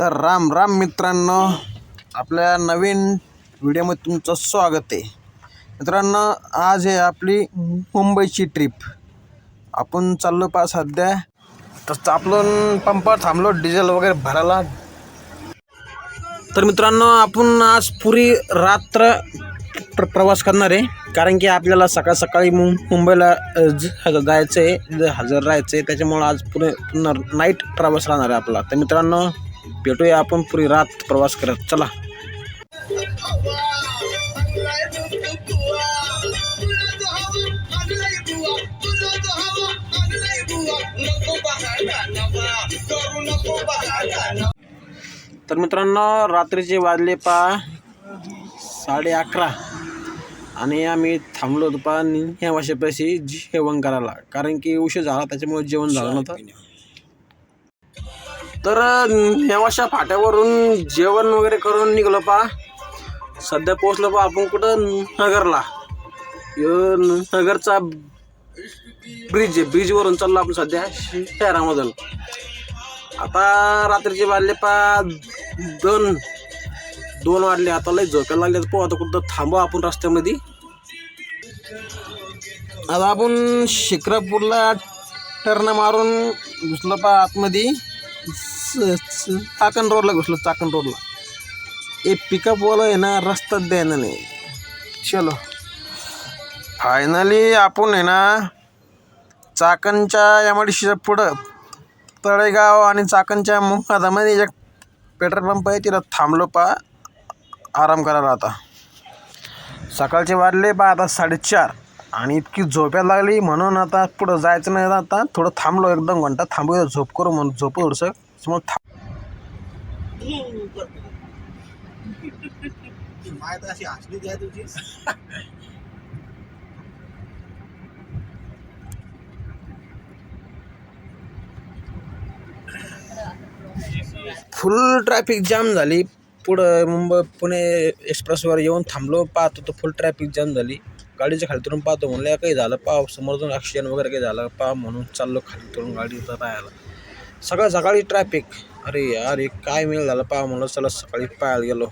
तर राम राम मित्रांनो आपल्या नवीन व्हिडिओमध्ये तुमचं स्वागत आहे. मित्रांनो आज आहे आपली मुंबईची ट्रिप आपण चाललो पा सध्या. तसं आपण पंपावर थांबलो डिझेल वगैरे भरायला. तर मित्रांनो आपण आज पुरी रात्र प्र प्रवास करणार आहे. कारण की आपल्याला सकाळ सकाळी मु मुंबईला जायचं आहे हजर राहायचं आहे त्याच्यामुळं आज पुणे पुन्हा नाईट प्रवास राहणार आहे आपला. तर मित्रांनो भेटूया आपण पुरी रात प्रवास करत. चला. तर मित्रांनो रात्रीचे वाजले पा साडे अकरा. आणि आम्ही थांबलो होतो पा ह्या वाशापाशी जेवण करायला. कारण की उशीर झाला त्याच्यामुळे जेवण झालं नव्हतं. तर नेवाशा फाट्यावरून जेवण वगैरे करून निघलो पा. सध्या पोचलो पा आपण कुठं? नगरला. ह्यो नगरचा ब्रिज आहे. ब्रिजवरून चाललो आपण सध्या शहरामधून. आता रात्रीचे वाजले पा दोन. दोन वाजले. आता लय झोपायला लागले पोहा आता कुठं थांबू आपण रस्त्यामध्ये? आता आपण शिक्रापूरला टर्न मारून घुसलो पा आतमध्ये. स- चाकण रोडला घुसलो चाकण रोडला. ए पिकअपवाला आहे ना रस्ताच द्यायला नाही. चलो. फायनली आपण आहे ना चाकणच्या एम आय डी पुढं तळेगाव आणि चाकणच्या मुखादामध्ये एक पेट्रोल पंप आहे तिला थांबलो पा. आराम करायला आता. सकाळचे वाजले पा आता साडेचार. आणि इतकी झोप्या लागली म्हणून आता पुढं जायचं नाही आता. थोडं थांबलो एक दोन घंटा थांबूया झोप करू म्हणून झोपू थोडंसं अशी तुझी? फुल ट्रॅफिक जाम झाली. पुढं मुंबई पुणे एक्सप्रेसवर येऊन थांबलो पाहतो तर फुल ट्रॅफिक जाम झाली. गाडीच्या खाली तुरून पाहतो म्हणलं काही झालं पा समोरून ॲक्सिडेंट वगैरे काही झालं पा म्हणून चाललो खाली तुरून गाडी राहायला. सकाळ सकाळी ट्रॅफिक अरे यार एक काय मेल झालं पाहा म्हणलं चला सकाळी पाहायला गेलो.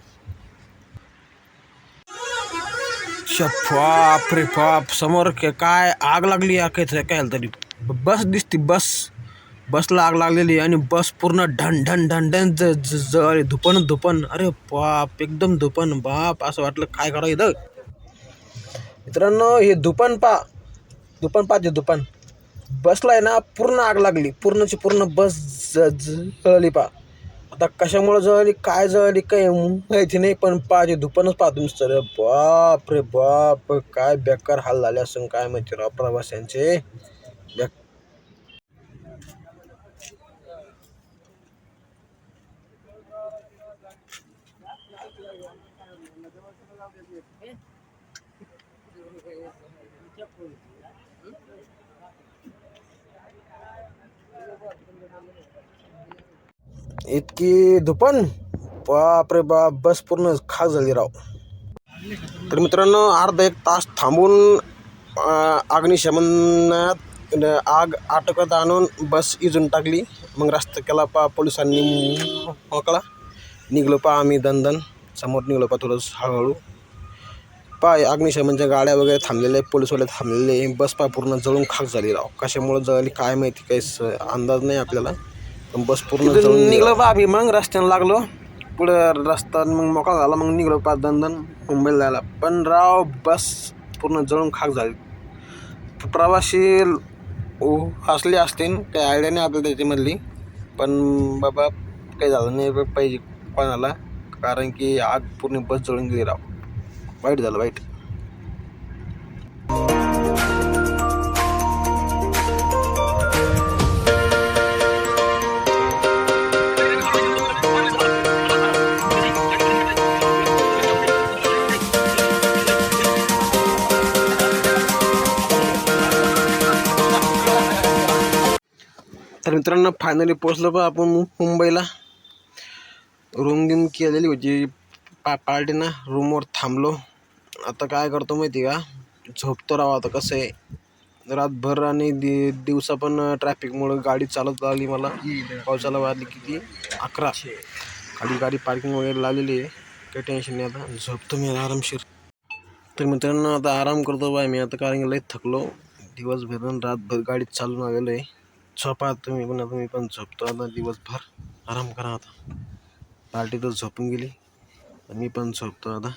शफाप रे बाप समोर के- काय आग लागली या काय काय तरी. बस दिसती बस. बसला आग लागलेली आणि बस पूर्ण ढन ढन ढन ढन ज ज- धुपन धुपन अरे बाप एकदम धुपन बाप असं वाटलं काय करावं इथं. मित्रांनो हे धुपन पा धुपन पा ते धुपन बसला आहे ना पूर्ण आग लागली. पूर्णची पूर्ण बस ज- जळली पा आता कशामुळे जळली काय जळली काय माहिती नाही पण पा ते धुपनच पाहतो नुसतं. बाप रे बाप काय बेकार हाल झाले असून काय माहिती राव प्रवाशांचे. बे इतकी धुपन बाप रे बाप बस पूर्ण खाक झाली राव. तर मित्रांनो अर्धा एक तास थांबून अग्निशमनात आग आटोक्यात आणून बस इजून टाकली. मग रस्ता केला पा पोलिसांनी मोकळा. निघलो पा आम्ही दनदन समोर निघलो पा थोडंसं हळूहळू. पा अग्निशमनच्या गाड्या वगैरे थांबलेल्या आहे पोलिसवाले थांबलेले. आहे. बस पा पूर्ण जळून खाक झाली राव. कशामुळे जळली काय माहिती काही स- अंदाज नाही आपल्याला. पण बस पूर्ण जळून निघलो बा आम्ही. मग रस्त्यानं लागलो. पुढं रस्ता मग मोकळा झाला. मग निघलो पाच दन दन मुंबईला जायला. पण राव बस पूर्ण जळून खाक झाली. प्रवासी उ- हसले असतील काही आयडिया नाही आपल्याला त्याच्यामधली. पण बाबा काही झालं नाही पाहिजे कोणाला. कारण की आग पूर्ण बस जळून गेली राव. वाईट झालं वाईट. तर मित्रांनो फायनली पोचलो बा आपण मुंबईला. रूम गिम केलेली होती. पा पार्टीनं रूमवर थांबलो. आता काय करतो माहिती का? झोपतो राव आता कसं आहे. रातभर आणि दि दिवसा पण ट्रॅफिकमुळं गाडी चालत लागली मला. पावसाला वाजली किती? अकरा. खाली गाडी पार्किंग वगैरे लागलेली आहे. काही टेन्शन नाही आता. झोपतो मी आरामशीर. तर मित्रांनो आता आराम करतो बाय मी. आता कारण की लई थकलो. दिवसभर आणि रातभर गाडीत चालून आलेलो आहे झोपा तुम्ही पण आता पण झोपतो आता दिवसभर. आराम करा आता. पार्टी तर झोपून गेली. मी पण झोपतो आता.